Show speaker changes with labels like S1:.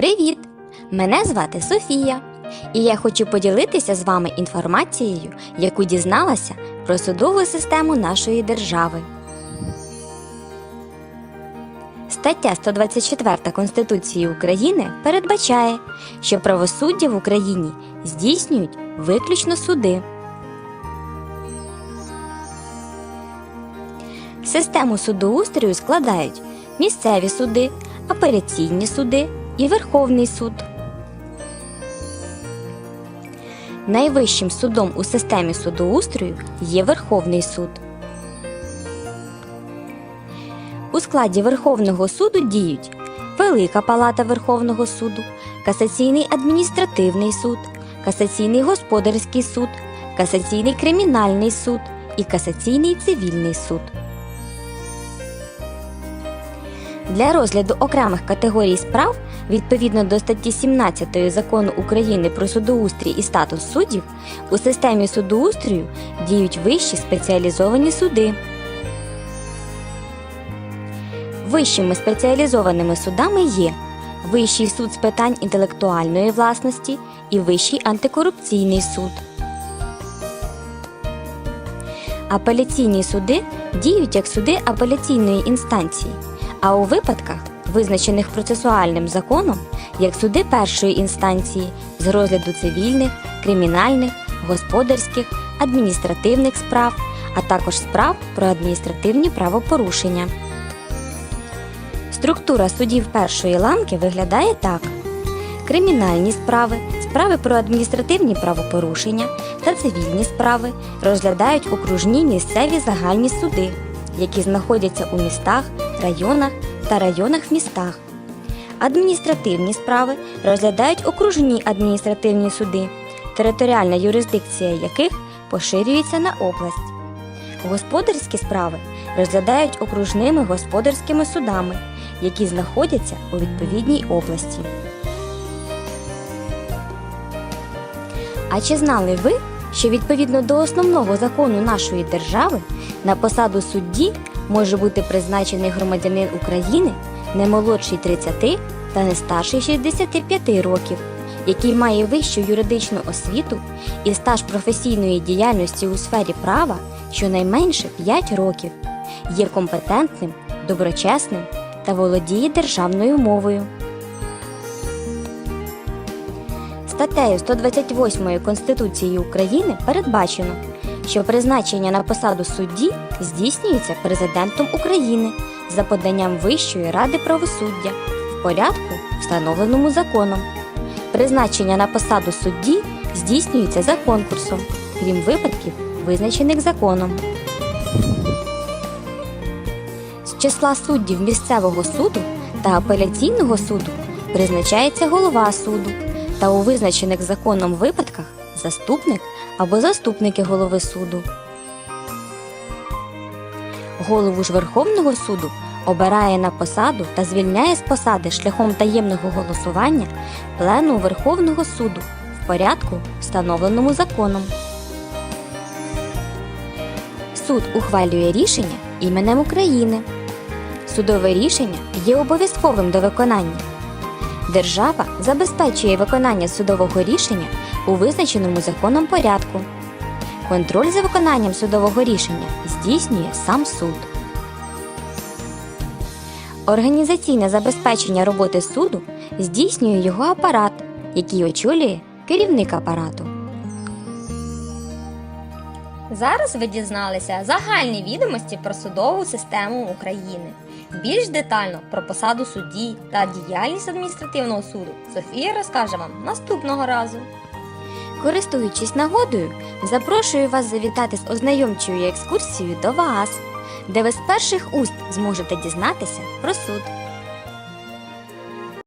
S1: Привіт! Мене звати Софія, і я хочу поділитися з вами інформацією, яку дізналася про судову систему нашої держави. Стаття 124 Конституції України передбачає, що правосуддя в Україні здійснюють виключно суди. Систему судоустрою складають місцеві суди, апеляційні суди і Верховний суд. Найвищим судом у системі судоустрою є Верховний суд. У складі Верховного суду діють Велика Палата Верховного суду, Касаційний адміністративний суд, Касаційний господарський суд, Касаційний кримінальний суд і Касаційний цивільний суд. Для розгляду окремих категорій справ відповідно до статті 17 Закону України про судоустрій і статус суддів у системі судоустрою діють вищі спеціалізовані суди. Вищими спеціалізованими судами є Вищий суд з питань інтелектуальної власності і Вищий антикорупційний суд. Апеляційні суди діють як суди апеляційної інстанції, а у випадках, визначених процесуальним законом, як суди першої інстанції з розгляду цивільних, кримінальних, господарських, адміністративних справ, а також справ про адміністративні правопорушення. Структура судів першої ланки виглядає так: кримінальні справи, справи про адміністративні правопорушення та цивільні справи розглядають окружні місцеві загальні суди, які знаходяться у містах, районах та районах в містах. Адміністративні справи розглядають окружні адміністративні суди, територіальна юрисдикція яких поширюється на область. Господарські справи розглядають окружними господарськими судами, які знаходяться у відповідній області. А чи знали ви, що відповідно до основного закону нашої держави на посаду судді може бути призначений громадянин України не молодший 30 та не старший 65 років, який має вищу юридичну освіту і стаж професійної діяльності у сфері права щонайменше 5 років, є компетентним, доброчесним та володіє державною мовою. Статтею 128 Конституції України передбачено, що призначення на посаду судді здійснюється президентом України за поданням Вищої ради правосуддя в порядку, встановленому законом. Призначення на посаду судді здійснюється за конкурсом, крім випадків, визначених законом. З числа суддів місцевого суду та апеляційного суду призначається голова суду та у визначених законом випадках заступник або заступники голови суду. Голову ж Верховного суду обирає на посаду та звільняє з посади шляхом таємного голосування плену Верховного суду в порядку, встановленому законом. Суд ухвалює рішення іменем України. Судове рішення є обов'язковим до виконання. Держава забезпечує виконання судового рішення у визначеному законом порядку. Контроль за виконанням судового рішення здійснює сам суд. Організаційне забезпечення роботи суду здійснює його апарат, який очолює керівник апарату.
S2: Зараз ви дізналися загальні відомості про судову систему України. Більш детально про посаду судді та діяльність адміністративного суду Софія розкаже вам наступного разу.
S1: Користуючись нагодою, запрошую вас завітати з ознайомчою екскурсією до Ваас, де ви з перших уст зможете дізнатися про суд.